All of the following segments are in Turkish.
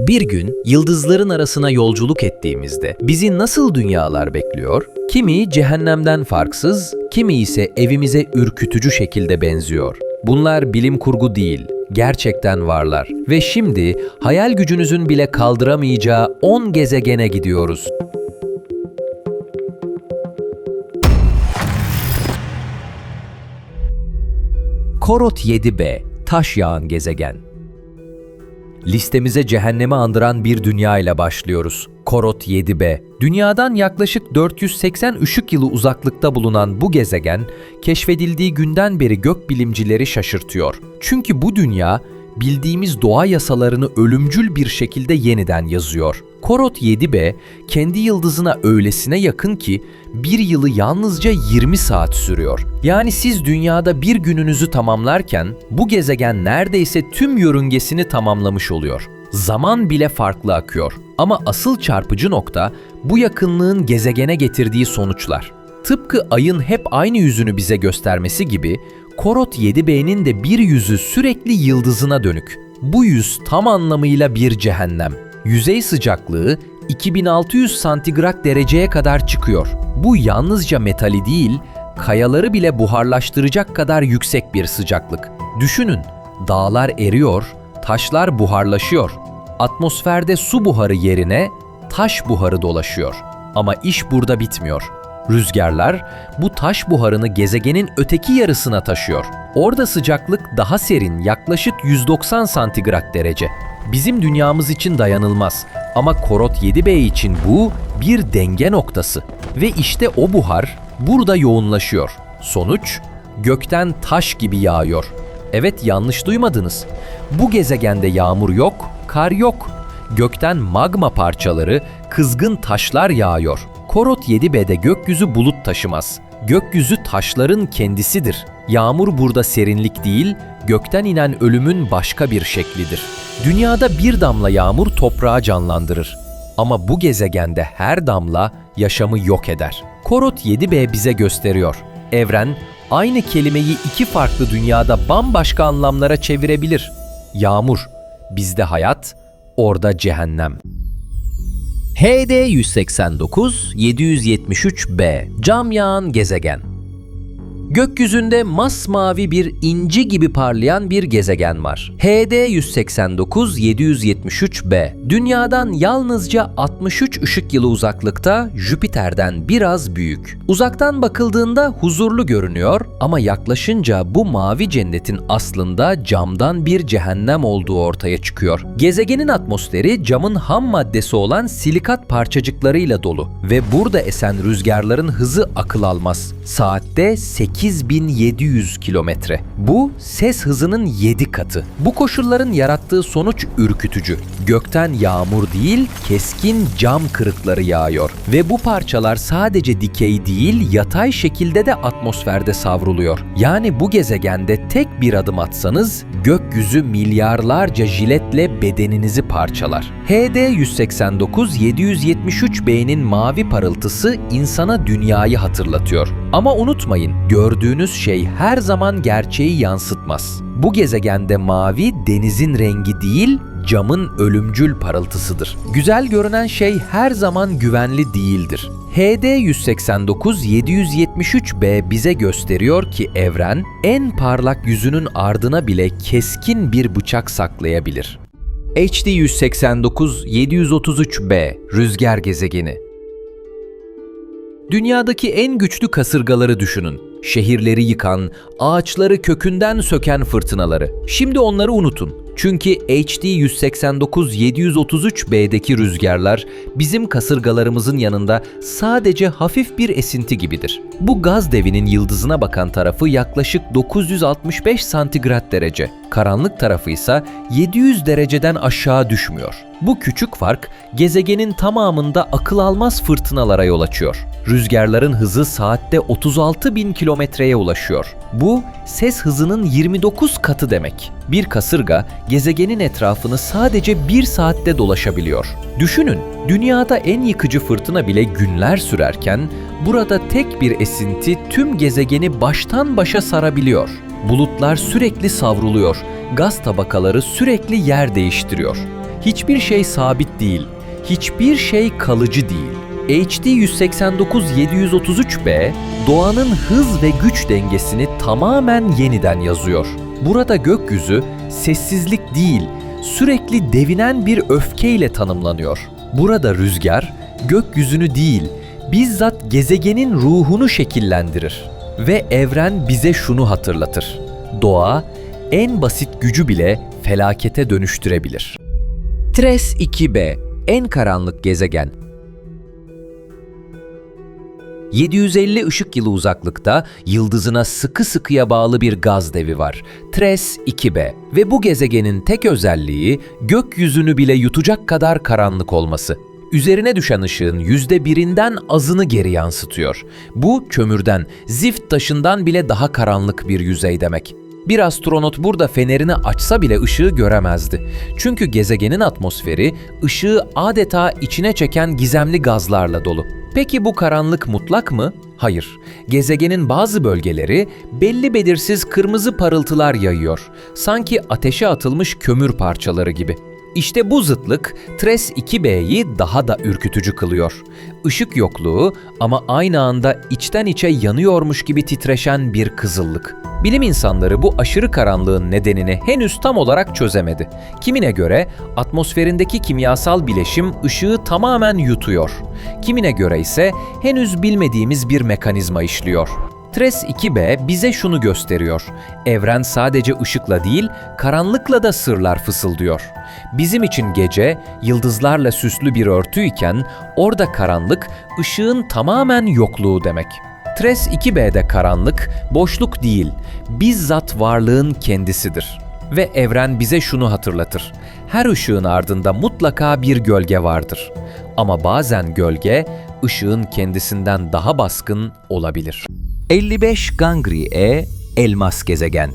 Bir gün yıldızların arasına yolculuk ettiğimizde bizi nasıl dünyalar bekliyor? Kimi cehennemden farksız, kimi ise evimize ürkütücü şekilde benziyor. Bunlar bilim kurgu değil, gerçekten varlar ve şimdi hayal gücünüzün bile kaldıramayacağı 10 gezegene gidiyoruz. Korot 7b, taş yağan gezegen. Listemize cehennemi andıran bir dünya ile başlıyoruz. Korot 7b. Dünyadan yaklaşık 480 ışık yılı uzaklıkta bulunan bu gezegen, keşfedildiği günden beri gökbilimcileri şaşırtıyor. Çünkü bu dünya, bildiğimiz doğa yasalarını ölümcül bir şekilde yeniden yazıyor. Korot 7b, kendi yıldızına öylesine yakın ki bir yılı yalnızca 20 saat sürüyor. Yani siz dünyada bir gününüzü tamamlarken bu gezegen neredeyse tüm yörüngesini tamamlamış oluyor. Zaman bile farklı akıyor. Ama asıl çarpıcı nokta bu yakınlığın gezegene getirdiği sonuçlar. Tıpkı ayın hep aynı yüzünü bize göstermesi gibi Korot 7b'nin de bir yüzü sürekli yıldızına dönük. Bu yüz tam anlamıyla bir cehennem. Yüzey sıcaklığı 2600 santigrat dereceye kadar çıkıyor. Bu yalnızca metali değil, kayaları bile buharlaştıracak kadar yüksek bir sıcaklık. Düşünün, dağlar eriyor, taşlar buharlaşıyor. Atmosferde su buharı yerine taş buharı dolaşıyor. Ama iş burada bitmiyor. Rüzgarlar bu taş buharını gezegenin öteki yarısına taşıyor. Orada sıcaklık daha serin yaklaşık 190 santigrat derece. Bizim dünyamız için dayanılmaz ama Korot 7b için bu bir denge noktası. Ve işte o buhar burada yoğunlaşıyor. Sonuç gökten taş gibi yağıyor. Evet yanlış duymadınız. Bu gezegende yağmur yok, kar yok. Gökten magma parçaları, kızgın taşlar yağıyor. Korot 7b'de gökyüzü bulut taşımaz. Gökyüzü taşların kendisidir. Yağmur burada serinlik değil, gökten inen ölümün başka bir şeklidir. Dünyada bir damla yağmur toprağı canlandırır. Ama bu gezegende her damla yaşamı yok eder. Korot 7b bize gösteriyor. Evren aynı kelimeyi iki farklı dünyada bambaşka anlamlara çevirebilir. Yağmur, bizde hayat, orada cehennem. HD 189 773b Cam yağan gezegen Gökyüzünde masmavi bir inci gibi parlayan bir gezegen var. HD 189 773b. Dünyadan yalnızca 63 ışık yılı uzaklıkta Jüpiter'den biraz büyük. Uzaktan bakıldığında huzurlu görünüyor ama yaklaşınca bu mavi cennetin aslında camdan bir cehennem olduğu ortaya çıkıyor. Gezegenin atmosferi camın ham maddesi olan silikat parçacıklarıyla dolu ve burada esen rüzgarların hızı akıl almaz. Saatte 8700 kilometre. Bu ses hızının 7 katı. Bu koşulların yarattığı sonuç ürkütücü. Gökten yağmur değil, keskin cam kırıkları yağıyor ve bu parçalar sadece dikey değil, yatay şekilde de atmosferde savruluyor. Yani bu gezegende tek bir adım atsanız gökyüzü milyarlarca jiletle bedeninizi parçalar. HD 189 773b'nin mavi parıltısı insana dünyayı hatırlatıyor. Ama unutmayın, gördüğünüz şey her zaman gerçeği yansıtmaz. Bu gezegende mavi denizin rengi değil, camın ölümcül parıltısıdır. Güzel görünen şey her zaman güvenli değildir. HD 189 773b bize gösteriyor ki evren en parlak yüzünün ardına bile keskin bir bıçak saklayabilir. HD 189 733b Rüzgar gezegeni Dünyadaki en güçlü kasırgaları düşünün. Şehirleri yıkan, ağaçları kökünden söken fırtınaları. Şimdi onları unutun. Çünkü HD 189 733b'deki rüzgarlar bizim kasırgalarımızın yanında sadece hafif bir esinti gibidir. Bu gaz devinin yıldızına bakan tarafı yaklaşık 965 santigrat derece. Karanlık tarafı ise 700 dereceden aşağı düşmüyor. Bu küçük fark gezegenin tamamında akıl almaz fırtınalara yol açıyor. Rüzgarların hızı saatte 36 bin kilometreye ulaşıyor. Bu ses hızının 29 katı demek. Bir kasırga gezegenin etrafını sadece bir saatte dolaşabiliyor. Düşünün, dünyada en yıkıcı fırtına bile günler sürerken burada tek bir esinti tüm gezegeni baştan başa sarabiliyor. Bulutlar sürekli savruluyor, gaz tabakaları sürekli yer değiştiriyor. Hiçbir şey sabit değil. Hiçbir şey kalıcı değil. HD 189-733b doğanın hız ve güç dengesini tamamen yeniden yazıyor. Burada gökyüzü sessizlik değil, sürekli devinen bir öfkeyle tanımlanıyor. Burada rüzgar gökyüzünü değil, bizzat gezegenin ruhunu şekillendirir. Ve evren bize şunu hatırlatır. Doğa en basit gücü bile felakete dönüştürebilir. Tres 2b en karanlık gezegen 750 ışık yılı uzaklıkta yıldızına sıkı sıkıya bağlı bir gaz devi var. Tres 2b ve bu gezegenin tek özelliği gökyüzünü bile yutacak kadar karanlık olması. Üzerine düşen ışığın yüzde birinden azını geri yansıtıyor. Bu kömürden, zift taşından bile daha karanlık bir yüzey demek. Bir astronot burada fenerini açsa bile ışığı göremezdi. Çünkü gezegenin atmosferi ışığı adeta içine çeken gizemli gazlarla dolu. Peki bu karanlık mutlak mı? Hayır. Gezegenin bazı bölgeleri belli belirsiz kırmızı parıltılar yayıyor. Sanki ateşe atılmış kömür parçaları gibi. İşte bu zıtlık Tres 2b'yi daha da ürkütücü kılıyor. Işık yokluğu ama aynı anda içten içe yanıyormuş gibi titreşen bir kızıllık. Bilim insanları bu aşırı karanlığın nedenini henüz tam olarak çözemedi. Kimine göre atmosferindeki kimyasal bileşim ışığı tamamen yutuyor. Kimine göre ise henüz bilmediğimiz bir mekanizma işliyor. Tres 2b bize şunu gösteriyor. Evren sadece ışıkla değil, karanlıkla da sırlar fısıldıyor. Bizim için gece yıldızlarla süslü bir örtüyken orada karanlık ışığın tamamen yokluğu demek. Tres 2b'de karanlık boşluk değil, bizzat varlığın kendisidir. Ve evren bize şunu hatırlatır. Her ışığın ardında mutlaka bir gölge vardır. Ama bazen gölge ışığın kendisinden daha baskın olabilir. 55 Gangri E Elmas Gezegen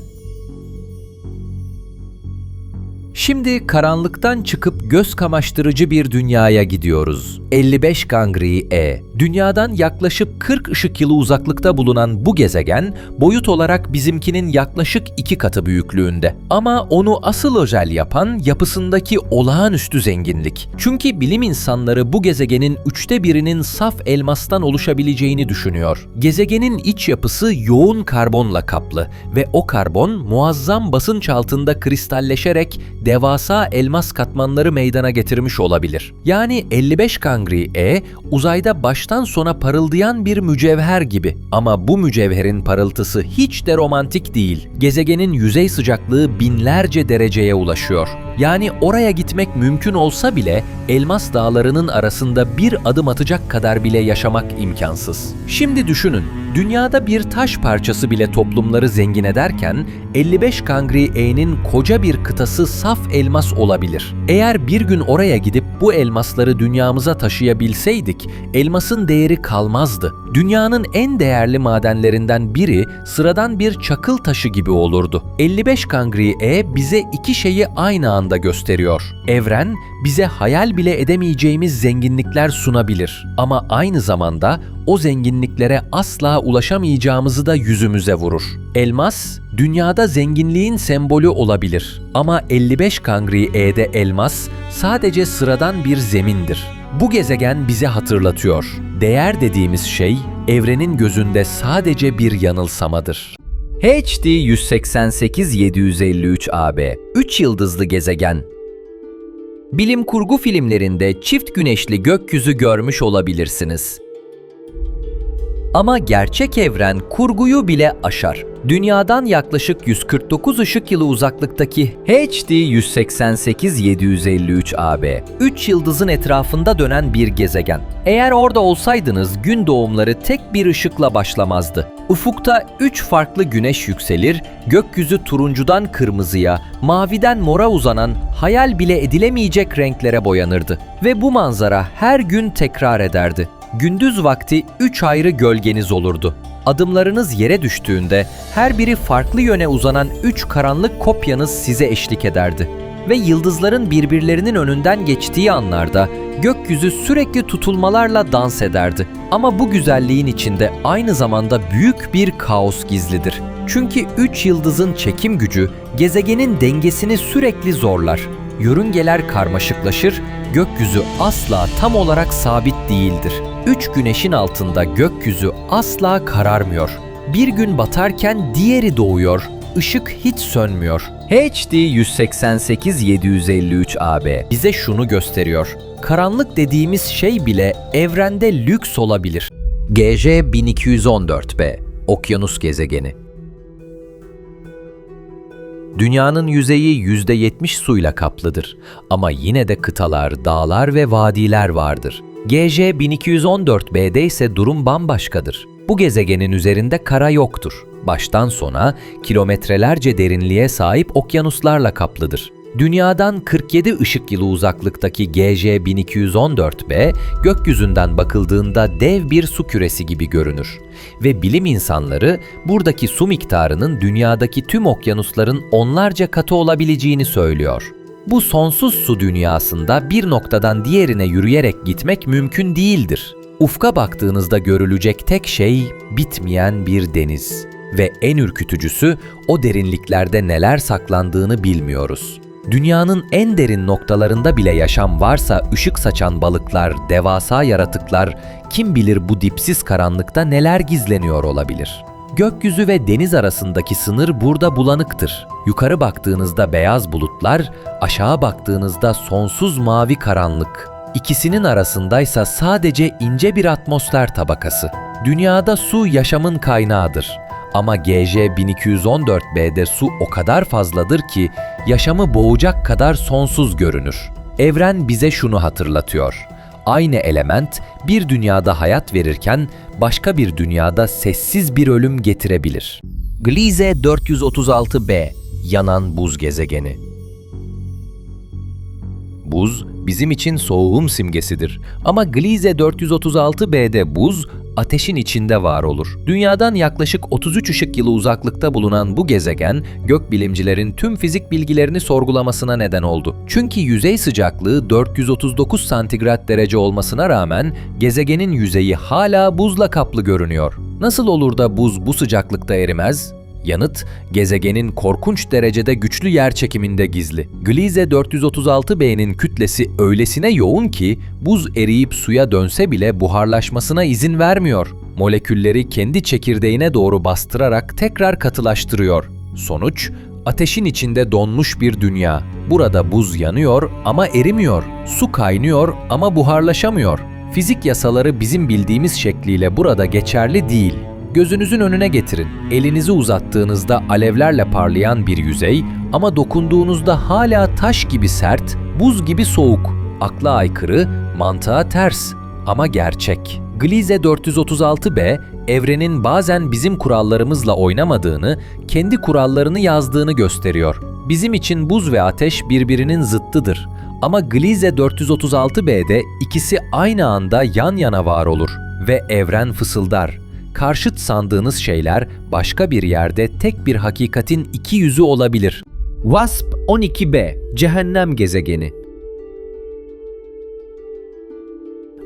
Şimdi karanlıktan çıkıp göz kamaştırıcı bir dünyaya gidiyoruz. 55 Gangri E. Dünyadan yaklaşık 40 ışık yılı uzaklıkta bulunan bu gezegen, boyut olarak bizimkinin yaklaşık iki katı büyüklüğünde. Ama onu asıl özel yapan yapısındaki olağanüstü zenginlik. Çünkü bilim insanları bu gezegenin üçte birinin saf elmastan oluşabileceğini düşünüyor. Gezegenin iç yapısı yoğun karbonla kaplı ve o karbon muazzam basınç altında kristalleşerek devasa elmas katmanları meydana getirmiş olabilir. Yani 55 Kangri E uzayda baştan sona parıldayan bir mücevher gibi. Ama bu mücevherin parıltısı hiç de romantik değil. Gezegenin yüzey sıcaklığı binlerce dereceye ulaşıyor. Yani oraya gitmek mümkün olsa bile elmas dağlarının arasında bir adım atacak kadar bile yaşamak imkansız. Şimdi düşünün, dünyada bir taş parçası bile toplumları zengin ederken 55 Kangri E'nin koca bir kıtası saf elmas olabilir. Eğer bir gün oraya gidip bu elmasları dünyamıza taşıyabilseydik, elmasın değeri kalmazdı. Dünyanın en değerli madenlerinden biri sıradan bir çakıl taşı gibi olurdu. 55 Kangri E bize iki şeyi aynı anda gösteriyor. Evren bize hayal bile edemeyeceğimiz zenginlikler sunabilir ama aynı zamanda o zenginliklere asla ulaşamayacağımızı da yüzümüze vurur. Elmas, dünyada zenginliğin sembolü olabilir ama 55 Kangri E'de elmas sadece sıradan bir zemindir. Bu gezegen bize hatırlatıyor. Değer dediğimiz şey evrenin gözünde sadece bir yanılsamadır. HD 188 753 AB 3 yıldızlı gezegen Bilim kurgu filmlerinde çift güneşli gökyüzü görmüş olabilirsiniz. Ama gerçek evren kurguyu bile aşar. Dünyadan yaklaşık 149 ışık yılı uzaklıktaki HD 188 753 AB, 3 yıldızın etrafında dönen bir gezegen. Eğer orada olsaydınız gün doğumları tek bir ışıkla başlamazdı. Ufukta 3 farklı güneş yükselir, gökyüzü turuncudan kırmızıya, maviden mora uzanan hayal bile edilemeyecek renklere boyanırdı. Ve bu manzara her gün tekrar ederdi. Gündüz vakti üç ayrı gölgeniz olurdu. Adımlarınız yere düştüğünde her biri farklı yöne uzanan üç karanlık kopyanız size eşlik ederdi. Ve yıldızların birbirlerinin önünden geçtiği anlarda gökyüzü sürekli tutulmalarla dans ederdi. Ama bu güzelliğin içinde aynı zamanda büyük bir kaos gizlidir. Çünkü üç yıldızın çekim gücü gezegenin dengesini sürekli zorlar. Yörüngeler karmaşıklaşır, gökyüzü asla tam olarak sabit değildir. Üç güneşin altında gökyüzü asla kararmıyor. Bir gün batarken diğeri doğuyor, ışık hiç sönmüyor. HD 188 753 AB bize şunu gösteriyor. Karanlık dediğimiz şey bile evrende lüks olabilir. GJ 1214b Okyanus gezegeni Dünyanın yüzeyi %70 suyla kaplıdır ama yine de kıtalar, dağlar ve vadiler vardır. GJ 1214b'de ise durum bambaşkadır. Bu gezegenin üzerinde kara yoktur. Baştan sona kilometrelerce derinliğe sahip okyanuslarla kaplıdır. Dünyadan 47 ışık yılı uzaklıktaki GJ 1214b gökyüzünden bakıldığında dev bir su küresi gibi görünür ve bilim insanları buradaki su miktarının dünyadaki tüm okyanusların onlarca katı olabileceğini söylüyor. Bu sonsuz su dünyasında bir noktadan diğerine yürüyerek gitmek mümkün değildir. Ufka baktığınızda görülecek tek şey bitmeyen bir deniz ve en ürkütücüsü o derinliklerde neler saklandığını bilmiyoruz. Dünyanın en derin noktalarında bile yaşam varsa ışık saçan balıklar, devasa yaratıklar, kim bilir bu dipsiz karanlıkta neler gizleniyor olabilir. Gökyüzü ve deniz arasındaki sınır burada bulanıktır. Yukarı baktığınızda beyaz bulutlar, aşağı baktığınızda sonsuz mavi karanlık. İkisinin arasındaysa sadece ince bir atmosfer tabakası. Dünyada su yaşamın kaynağıdır. Ama GJ 1214b'de su o kadar fazladır ki yaşamı boğacak kadar sonsuz görünür. Evren bize şunu hatırlatıyor. Aynı element bir dünyada hayat verirken başka bir dünyada sessiz bir ölüm getirebilir. Gliese 436b Yanan buz gezegeni Buz bizim için soğuğun simgesidir. Ama Gliese 436b'de buz ateşin içinde var olur. Dünyadan yaklaşık 33 ışık yılı uzaklıkta bulunan bu gezegen, gökbilimcilerin tüm fizik bilgilerini sorgulamasına neden oldu. Çünkü yüzey sıcaklığı 439 santigrat derece olmasına rağmen gezegenin yüzeyi hala buzla kaplı görünüyor. Nasıl olur da buz bu sıcaklıkta erimez? Yanıt, gezegenin korkunç derecede güçlü yer çekiminde gizli. Gliese 436b'nin kütlesi öylesine yoğun ki buz eriyip suya dönse bile buharlaşmasına izin vermiyor. Molekülleri kendi çekirdeğine doğru bastırarak tekrar katılaştırıyor. Sonuç, ateşin içinde donmuş bir dünya. Burada buz yanıyor ama erimiyor. Su kaynıyor ama buharlaşamıyor. Fizik yasaları bizim bildiğimiz şekliyle burada geçerli değil. Gözünüzün önüne getirin. Elinizi uzattığınızda alevlerle parlayan bir yüzey ama dokunduğunuzda hala taş gibi sert, buz gibi soğuk. Akla aykırı, mantığa ters ama gerçek. Gliese 436b, evrenin bazen bizim kurallarımızla oynamadığını, kendi kurallarını yazdığını gösteriyor. Bizim için buz ve ateş birbirinin zıttıdır. Ama Gliese 436b'de ikisi aynı anda yan yana var olur ve evren fısıldar karşıt sandığınız şeyler başka bir yerde tek bir hakikatin iki yüzü olabilir. WASP 12b Cehennem gezegeni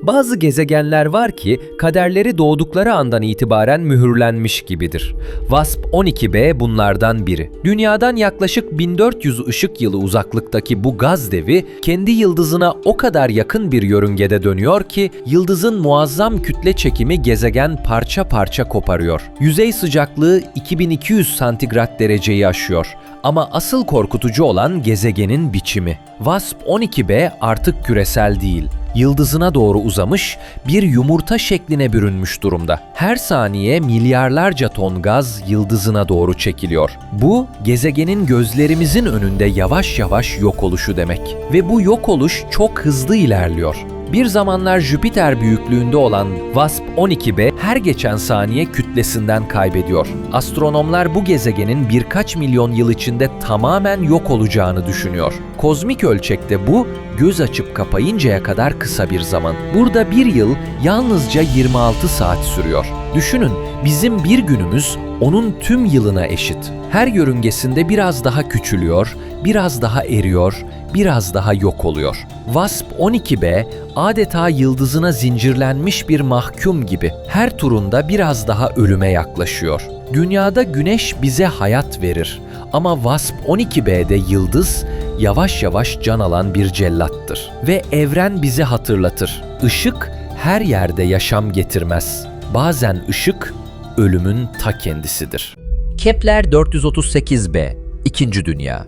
Bazı gezegenler var ki kaderleri doğdukları andan itibaren mühürlenmiş gibidir. WASP 12b bunlardan biri. Dünyadan yaklaşık 1400 ışık yılı uzaklıktaki bu gaz devi kendi yıldızına o kadar yakın bir yörüngede dönüyor ki yıldızın muazzam kütle çekimi gezegen parça parça koparıyor. Yüzey sıcaklığı 2200 santigrat dereceyi aşıyor. Ama asıl korkutucu olan gezegenin biçimi. WASP 12b artık küresel değil yıldızına doğru uzamış, bir yumurta şekline bürünmüş durumda. Her saniye milyarlarca ton gaz yıldızına doğru çekiliyor. Bu, gezegenin gözlerimizin önünde yavaş yavaş yok oluşu demek. Ve bu yok oluş çok hızlı ilerliyor. Bir zamanlar Jüpiter büyüklüğünde olan WASP 12b her geçen saniye kütlesinden kaybediyor. Astronomlar bu gezegenin birkaç milyon yıl içinde tamamen yok olacağını düşünüyor. Kozmik ölçekte bu göz açıp kapayıncaya kadar kısa bir zaman. Burada bir yıl yalnızca 26 saat sürüyor. Düşünün bizim bir günümüz onun tüm yılına eşit. Her yörüngesinde biraz daha küçülüyor, biraz daha eriyor, biraz daha yok oluyor. WASP 12b adeta yıldızına zincirlenmiş bir mahkum gibi her turunda biraz daha ölüme yaklaşıyor. Dünyada güneş bize hayat verir Ama WASP 12b'de yıldız yavaş yavaş can alan bir cellattır. Ve evren bizi hatırlatır. Işık her yerde yaşam getirmez. Bazen ışık ölümün ta kendisidir. Kepler 438b, İkinci Dünya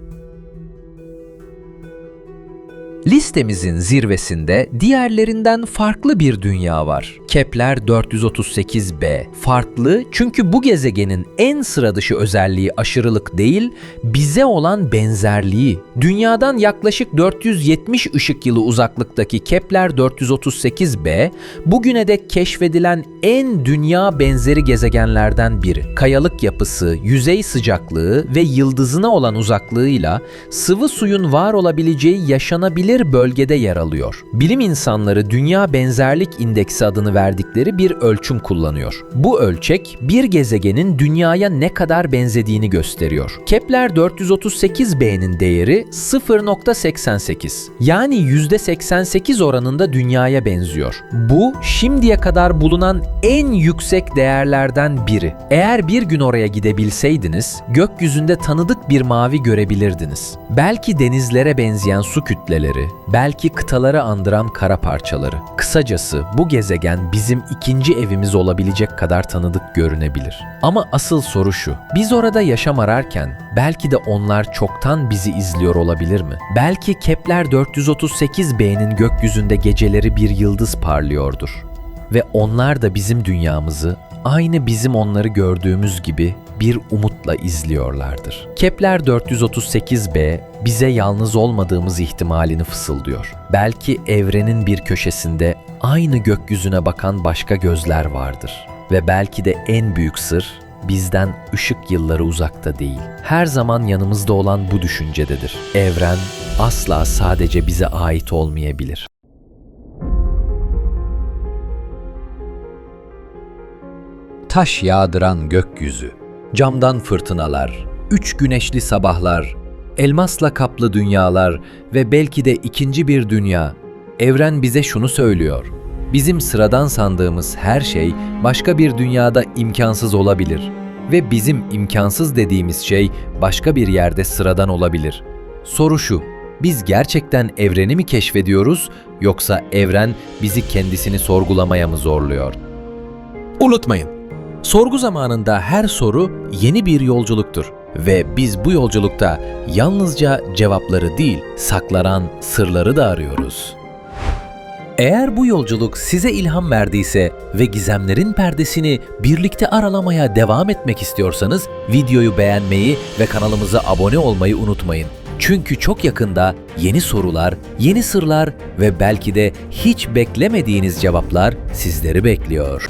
Listemizin zirvesinde diğerlerinden farklı bir dünya var. Kepler 438b. Farklı çünkü bu gezegenin en sıra dışı özelliği aşırılık değil, bize olan benzerliği. Dünyadan yaklaşık 470 ışık yılı uzaklıktaki Kepler 438b, bugüne dek keşfedilen en dünya benzeri gezegenlerden biri. Kayalık yapısı, yüzey sıcaklığı ve yıldızına olan uzaklığıyla sıvı suyun var olabileceği yaşanabilir bölgede yer alıyor. Bilim insanları Dünya Benzerlik İndeksi adını verdikleri bir ölçüm kullanıyor. Bu ölçek bir gezegenin dünyaya ne kadar benzediğini gösteriyor. Kepler 438b'nin değeri 0.88. Yani %88 oranında dünyaya benziyor. Bu şimdiye kadar bulunan en yüksek değerlerden biri. Eğer bir gün oraya gidebilseydiniz, gökyüzünde tanıdık bir mavi görebilirdiniz. Belki denizlere benzeyen su kütleleri, belki kıtaları andıran kara parçaları. Kısacası bu gezegen bizim ikinci evimiz olabilecek kadar tanıdık görünebilir. Ama asıl soru şu. Biz orada yaşam ararken belki de onlar çoktan bizi izliyor olabilir mi? Belki Kepler 438b'nin gökyüzünde geceleri bir yıldız parlıyordur ve onlar da bizim dünyamızı aynı bizim onları gördüğümüz gibi bir umutla izliyorlardır. Kepler 438b bize yalnız olmadığımız ihtimalini fısıldıyor. Belki evrenin bir köşesinde aynı gökyüzüne bakan başka gözler vardır. Ve belki de en büyük sır bizden ışık yılları uzakta değil. Her zaman yanımızda olan bu düşüncededir. Evren asla sadece bize ait olmayabilir. Taş yağdıran gökyüzü, camdan fırtınalar, üç güneşli sabahlar, elmasla kaplı dünyalar ve belki de ikinci bir dünya. Evren bize şunu söylüyor. Bizim sıradan sandığımız her şey başka bir dünyada imkansız olabilir ve bizim imkansız dediğimiz şey başka bir yerde sıradan olabilir. Soru şu: biz gerçekten evreni mi keşfediyoruz yoksa evren bizi kendisini sorgulamaya mı zorluyor? Unutmayın, sorgu zamanında her soru yeni bir yolculuktur ve biz bu yolculukta yalnızca cevapları değil, saklanan sırları da arıyoruz. Eğer bu yolculuk size ilham verdiyse ve gizemlerin perdesini birlikte aralamaya devam etmek istiyorsanız videoyu beğenmeyi ve kanalımıza abone olmayı unutmayın. Çünkü çok yakında yeni sorular, yeni sırlar ve belki de hiç beklemediğiniz cevaplar sizleri bekliyor.